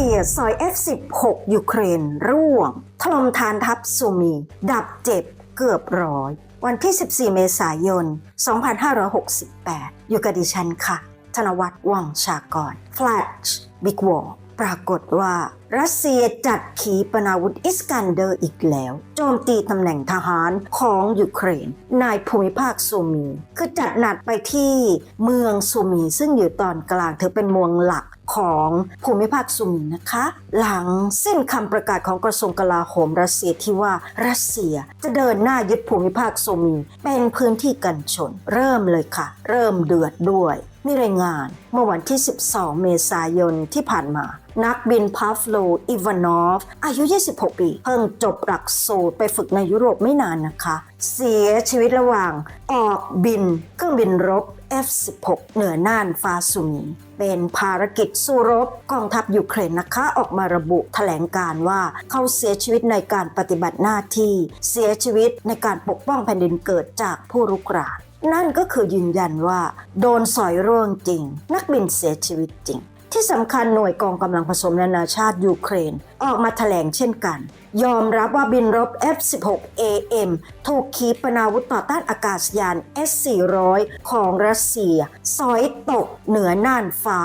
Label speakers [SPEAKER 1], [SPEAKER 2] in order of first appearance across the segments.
[SPEAKER 1] ซียซอย F16 ยูเครน ร่วงถล่มฐานทัพซูมี ดับเจ็บเกือบร้อย วันที่ 14 เมษายน 2568 อยู่กับดิฉันค่ะ ธนวัฒน์วังชากร Flash Big War ปรากฏว่า รัสเซียจัดขีปนาวุธอิสกันเดอร์อีกแล้ว โจมตีตำแหน่งทหารของยูเครนในภูมิภาคซูมี คือจัดหนัดไปที่เมืองซูมี ซึ่งอยู่ตอนกลางถือเป็นเมืองหลักของภูมิภาคซูมีนะคะ หลังสิ้นคำประกาศของกระทรวงกลาโหมรัสเซียที่ว่ารัสเซียจะเดินหน้ายึดภูมิภาคซูมี เป็นพื้นที่กันชน เริ่มเลยค่ะ เริ่มเดือดด้วยมีรายงานเมื่อวันที่ 12 เมษายนที่ผ่านมา นักบินพาฟโลอิวานอฟ อายุ 26 ปี เพิ่งจบหลักสูตรไปฝึกในยุโรปไม่นานนะคะ เสียชีวิตระหว่างออกบินเครื่องบินรบ F-16 เหนือน่านฟาซูมีเป็นภารกิจสู้รบกองทัพยูเครนนะคะออกมาระบุแถลงการว่าเขาเสียชีวิตในการปฏิบัติหน้าที่ เสียชีวิตในการปกป้องแผ่นดินเกิดจากผู้รุกรานนั่นก็คือยืนยันว่า โดนสอยร่วงจริง นักบินเสียชีวิตจริง ที่สำคัญหน่วยกองกำลังผสมนานาชาติยูเครน ออกมาแถลงเช่นกัน ยอมรับว่าบินรบ F-16AM ถูกขีปนาวุธต่อต้านอากาศยาน S-400 ของรัสเซียสอยตกเหนือน่านฟ้า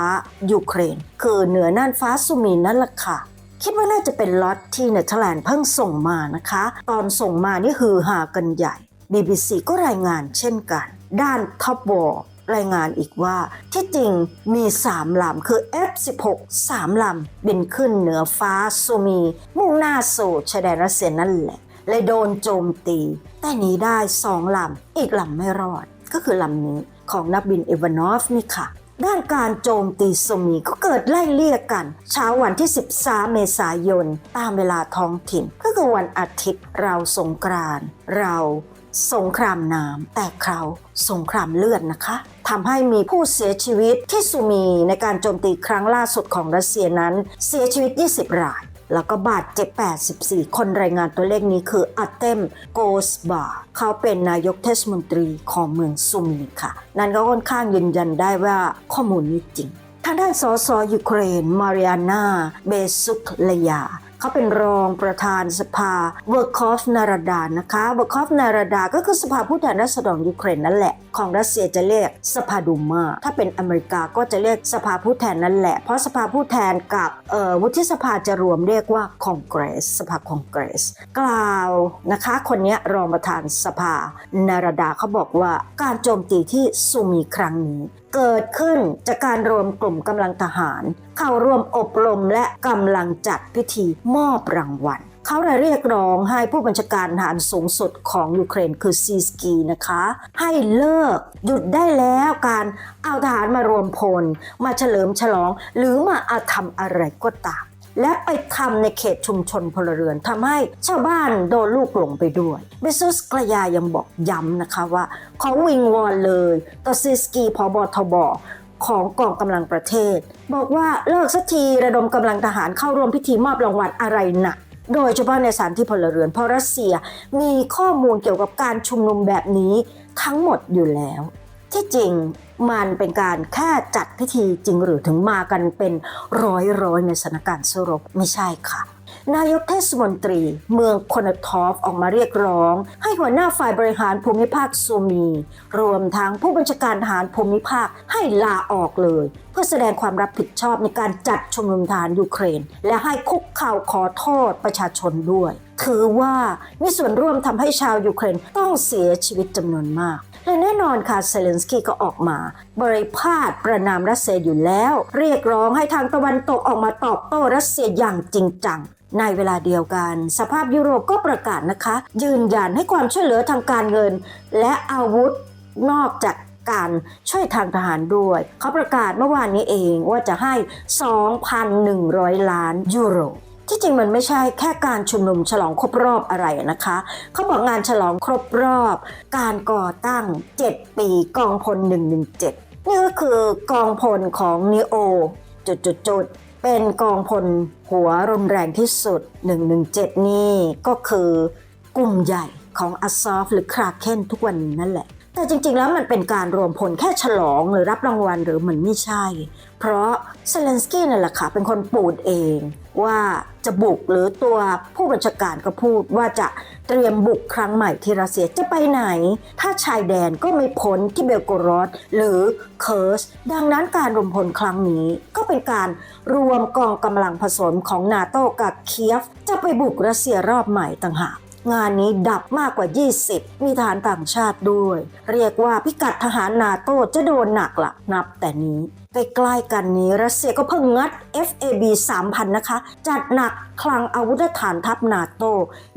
[SPEAKER 1] ยูเครน คือเหนือน่านฟ้าซูมีนั่นแหละค่ะคิดว่าน่าจะเป็นล็อตที่เนเธอร์แลนด์เพิ่งส่งมานะคะ ตอนส่งมานี่ฮือฮากันใหญ่ BBC ก็รายงานเช่นกัน ด้านท็อปวอล รายงานอีกว่า ที่จริงมี 3 ลำ คือ F16 3 ลำ บินขึ้นเหนือฟ้าซูมี มุ่งหน้าสู่ชายแดนรัสเซียนั่นแหละเลยโดนโจมตี แต่หนีได้2ลำ อีกลำไม่รอด ก็คือลำนี้ของนักบินเอวานอฟนี่ค่ะด้านการโจมตีซูมีก็เกิดไล่เลี่ยกัน เช้าวันที่ 13 เมษายน ตามเวลาท้องถิ่น ก็คือวันอาทิตย์เราสงกรานเรา สงครามน้ำแต่คราวสงครามเลือดนะคะทำให้มีผู้เสียชีวิตที่ซูมีในการโจมตีครั้งล่าสุดของรัสเซียนั้น เสียชีวิต 20 ราย แล้วก็บาดเจ็บ 84 คนรายงานตัวเลขนี้คืออาเตมโกสบาเขาเป็นนายกเทศมนตรีของเมืองซูมีค่ะ นั่นก็ค่อนข้างยืนยันได้ว่าข้อมูลนี้จริงทางด้านสสยูเครน มาริอานาเบซุกเลยา เขาเป็นรองประธานสภาเวอร์คอฟนาราดานะคะเวอร์คอฟนาราดาก็คือสภาผู้แทนราษฎรยูเครนนั่นแหละ ของรัสเซียจะเรียกสภาดูมา ถ้าเป็นอเมริกาก็จะเรียกสภาผู้แทนนั่นแหละ เพราะสภาผู้แทนกับวุฒิสภาจะรวมเรียกว่าคองเกรส สภาคองเกรส กล่าวนะคะ คนนี้รองประธานสภานาราดาเขาบอกว่าการโจมตีที่ซูมีครั้งนี้ เกิดขึ้นจากการรวมกลุ่มกำลังทหาร เข้าร่วมอบรมและกำลังจัดพิธีมอบรางวัลเขาเลยเรียกร้องให้ผู้บัญชาการทหารสูงสุดของยูเครนคือซีสกีนะคะ ให้เลิกหยุดได้แล้วการเอาทหารมารวมพล มาเฉลิมฉลอง หรือมาอาทำอะไรก็ตาม และไปทำในเขตชุมชนพลเรือนทำให้ชาวบ้านโดนลูกหลงไปด้วยเบซุสกลยายังบอกย้ำนะคะว่าเขาวิงวอนเลยต่อซิสกีพบทบของกองกำลังประเทศ บอกว่าเลิกสักทีระดมกำลังทหารเข้าร่วมพิธีมอบรางวัลอะไรหนักโดยเฉพาะในสถานที่พลเรือนเพราะรัสเซียมีข้อมูลเกี่ยวกับการชุมนุมแบบนี้ทั้งหมดอยู่แล้ว ที่จริง มันเป็นการแค่จัดพิธีจริงหรือถึงมากันเป็นร้อยร้อยๆในสถานการณ์สู้รบไม่ใช่ค่ะ นายกเทศมนตรีเมืองโคนทอฟออกมาเรียกร้อง ให้หัวหน้าฝ่ายบริหารภูมิภาคซูมี รวมทั้งผู้บัญชาการทหารภูมิภาคให้ลาออกเลย เพื่อแสดงความรับผิดชอบในการจัดชุมนุมทหารยูเครน และให้คุกเข่าขอโทษประชาชนด้วยถือว่ามีส่วนร่วมทำให้ชาวยูเครนต้องเสียชีวิตจำนวนมาก และแน่นอนค่ะเซเลนสกี้ก็ออกมา บริพาทประนามรัสเซียอยู่แล้ว เรียกร้องให้ทางตะวันตกออกมาตอบโต้รัสเซียอย่างจริงจังในเวลาเดียวกัน สภาพยุโรปก็ประกาศนะคะ ยืนยันให้ความช่วยเหลือทางการเงิน และอาวุธนอกจากการช่วยทางทหารด้วย เขาประกาศเมื่อวานนี้เองว่าจะให้ 2,100 ล้านยูโร ที่จริงมันไม่ใช่แค่การชุมนุมฉลองครบรอบอะไรนะคะ เขาบอกงานฉลองครบรอบ การก่อตั้ง 7 ปีกองพล 117 นี่ก็คือกองพลของนีโอจุดๆๆเป็นกองพลหัวรุนแรงที่สุด 117 นี่ก็คือกลุ่มใหญ่ของอัซซอฟหรือคราเคนทุกวันนี้นั่นแหละ แต่จริงๆแล้วมันเป็นการรวมพลแค่ฉลองหรือรับรางวัลหรือมันไม่ใช่ เพราะเซเลนสกี้นั่นแหละค่ะเป็นคนปูดเองว่าจะบุกหรือตัวผู้บัญชาการก็พูดว่าจะเตรียมบุกครั้งใหม่ที่รัสเซียจะไปไหน ถ้าชายแดนก็ไม่พ้นที่เบลโกรดหรือเคิร์สดังนั้นการรวมพลครั้งนี้ก็เป็นการรวมกองกำลังผสมของนาโตกับเคียฟ จะไปบุกรัสเซียรอบใหม่ต่างหาก งานนี้ดับมากกว่า 20 มีทหารต่างชาติด้วย เรียกว่าพิกัดทหารนาโตจะโดนหนักละนับแต่นี้ใกล้ๆกันนี้รัสเซียก็เพิ่งงัด FAB 3,000 นะคะ จัดหนักคลังอาวุธฐานทัพนาโต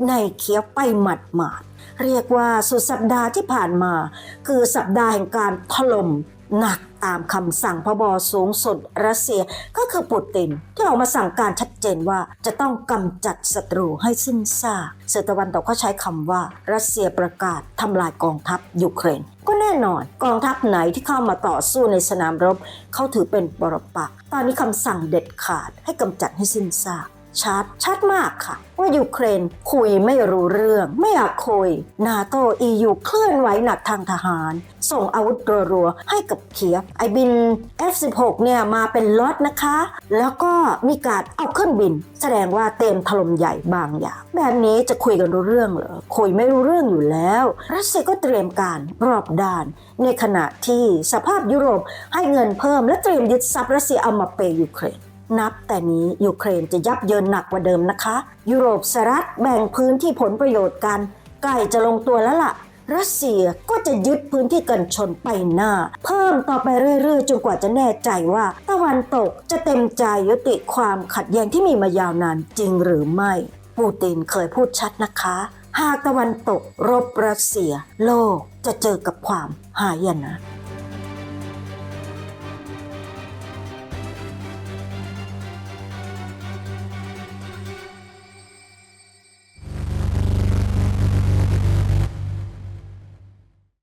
[SPEAKER 1] ในเคียฟไปหมัดหมาดเรียกว่าสุดสัปดาห์ที่ผ่านมา คือสัปดาห์แห่งการถล่ม หนักตามคำสั่งพบสูงสุดรัสเซียก็คือปูติน ที่ออกมาสั่งการชัดเจนว่าจะต้องกำจัดศัตรูให้สิ้นซากเสือตวันตกก็ใช้คำว่ารัสเซียประกาศทำลายกองทัพยูเครน ก็แน่นอนกองทัพไหนที่เข้ามาต่อสู้ในสนามรบ เขาถือเป็นปรปักษ์ตอนนี้คำสั่งเด็ดขาดให้กำจัดให้สิ้นซาก ชัดชัดมากค่ะ ว่ายูเครนคุยไม่รู้เรื่อง ไม่อยากคุย นาโตอียูเคลื่อนไหวหนักทางทหาร ส่งอาวุธรัวๆ ให้กับเคียฟไอบิน F16 เนี่ยมาเป็นล็อตนะคะ แล้วก็มีการเอาเครื่องบิน แสดงว่าเต็มถล่มใหญ่บางอย่าง แบบนี้จะคุยกันรู้เรื่องเหรอคุยไม่รู้เรื่องอยู่แล้ว รัสเซียก็เตรียมการรอบด้าน ในขณะที่สภาพยุโรปให้เงินเพิ่มและเตรียมยึดทรัพย์รัสเซียเอามาเปย์ยูเครน นับแต่นี้ยูเครนจะยับเยินหนักกว่าเดิมนะคะ ยุโรปสหรัฐแบ่งพื้นที่ผลประโยชน์กันใกล้จะลงตัวแล้วล่ะ รัสเซียก็จะยึดพื้นที่กันชนไปหน้า เพิ่มต่อไปเรื่อยๆ จนกว่าจะแน่ใจว่าตะวันตกจะเต็มใจยุติความขัดแย้งที่มีมายาวนานจริงหรือไม่ ปูตินเคยพูดชัดนะคะ หากตะวันตกรบรัสเซีย โลกจะเจอกับความหายนะ